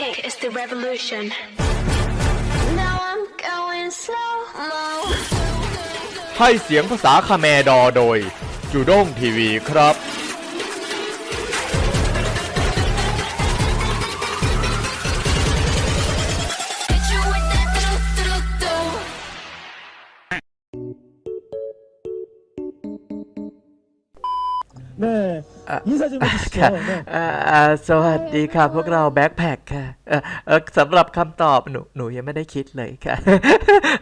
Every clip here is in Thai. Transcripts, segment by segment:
Blackpink is the revolution. Now I'm going slow mo. ให้เสียงภาษาคาเมดอโดย จูด้งทีวีครับ Hit you with that do-do-do. เน่ยินดีมาดิค่ะเน่อ่าอ่าสวัสดีค่ะ พวกเราแบ็คแพคค่ะเอ่อเอ่อสำหรับคำตอบหนูหนูยังไม่ได้คิดเลยค่ะ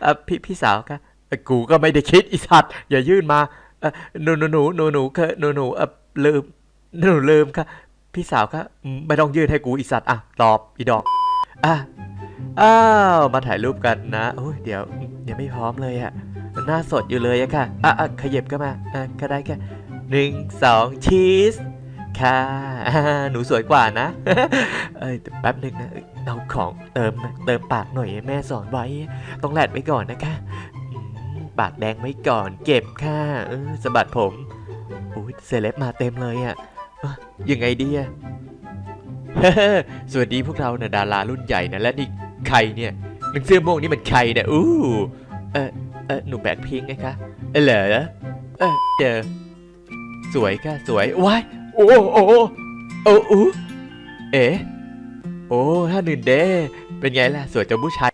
เอ่อพี่พี่สาวค่ะเอ่อกูก็ไม่ได้คิดอีสัตว์อย่ายื่นมาเอ่อหนูหนูหนูหนูหนูเคยหนูหนูเอ่อลืมหนูลืมค่ะ พี่สาวค่ะอืมไม่ต้องยื่นให้กูอีสัตว์อะตอบอีดอกอะอ้าวมาถ่ายรูปกันนะโอ้ยเดี๋ยวยังไม่พร้อมเลยอะหน้าสดอยู่เลยอะค่ะอะอะขยับก็มาอะก็ได้แค่ หนึ่งสองชีสค่ะหนูสวยกว่านะ เอ้ยแป๊บหนึ่งนะเอาของเติมเติมปากหน่อยแม่สอนไว้ ต้องแลดไว้ก่อนนะคะ ปากแดงไว้ก่อนเก็บค่ะสะบัดผมอุ้ยเซเลบมาเต็มเลยอะ่ะยังไงดีอะสวัสดีพวกเรานะดารารุ่นใหญ่นะและนี่ใครเนี่ยหนังเสื้อม่วงนี่มันใครเนี่ยอู้เออเออหนูแบล็คพิงไงคะเออเหรอเออเจอ สวยค่ะสวยว้ายโอ้โอ้โอ้โอ้เอ๋โอ้ถ้าหนึ่งเด้เป็นไงล่ะ สวยจังผู้ชาย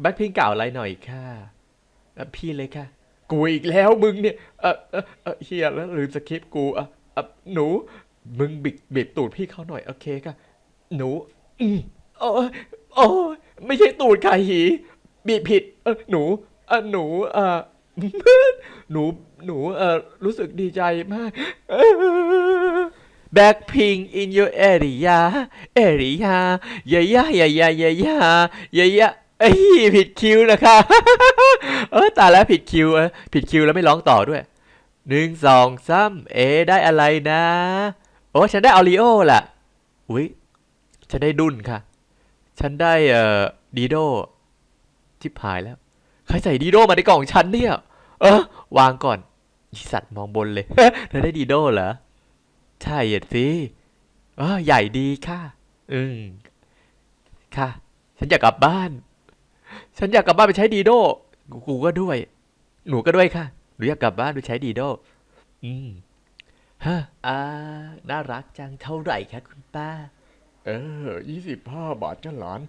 แบ็คพิงเก่าอะไรหน่อยค่ะพี่เลยค่ะ กูอีกแล้วมึงเนี่ยเออเออเออเฮียแล้วลืมสคริปต์กูอะอะหนู มึงบิดบิดตูดพี่เขาหน่อยโอเคค่ะ หนูอืมโอ้ยโอ้ยไม่ใช่ตูดไก่หีบีบผิดเออหนูเออหนูเออ หนูหนูเออรู้สึกดีใจมาก Blackpink in your area area ยายายายายายายายาเอ้ยผิดคิวนะคะ เออตายแล้วผิดคิวเออผิดคิวแล้วไม่ร้องต่อด้วยหนึ่งสองสามเอได้อะไรนะ โอ้ฉันได้ออริโอล่ะ อุ้ยฉันได้ดุนค่ะ ฉันได้เอ่อดีโดชิบหายแล้ว ใครใส่ดีโดมาในกล่องฉันเนี่ย เออวางก่อนอีสัตว์มองบนเลย เธอได้ดีโดเหรอ ใช่อะสิเออใหญ่ดีค่ะ อืมค่ะ ฉันอยากกลับบ้าน ฉันอยากกลับบ้านไปใช้ดีโดกูกูก็ด้วย หนูก็ด้วยค่ะ หนูอยากกลับบ้านไปใช้ดีโด อืมฮะอ่า น่ารักจังเท่าไหร่คะคุณป้า เออยี่สิบห้าบาทจ้าหลาน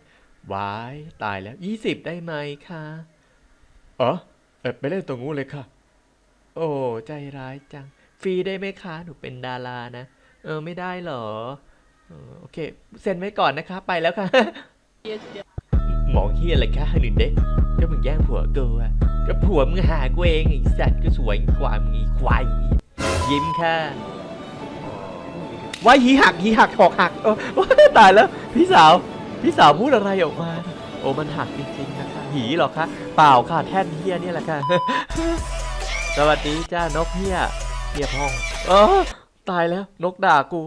วาย ตายแล้วยี่สิบได้ไหมคะเออเออไปเล่นตรงนู้นเลยค่ะ โอ้ใจร้ายจัง ฟรีได้ไหมคะ หนูเป็นดารานะ เออไม่ได้เหรอเออโอเค เซ็นไว้ก่อนนะคะ ไปแล้วค่ะ หมองเฮียอะไรคะหนึ่งเด็กก็มึงแย่งผัวกูอะก็ผัวมึงหากูเองไอ้สัตว์ก็สวยกว่ามึงอีควายยิ้มค่ะว้ายหีหักหีหักหอกหักโอ้ตายแล้ว พี่สาว พี่สาวพูดอะไรออกมา อ้มันหักจริงๆนะคะหีหรอคะเปล่าค่ะแท่นเฮียเนี่ยแหละค่ะ สวัสดีจ้านกเฮียเฮียพอง เออตายแล้วนกด่ากู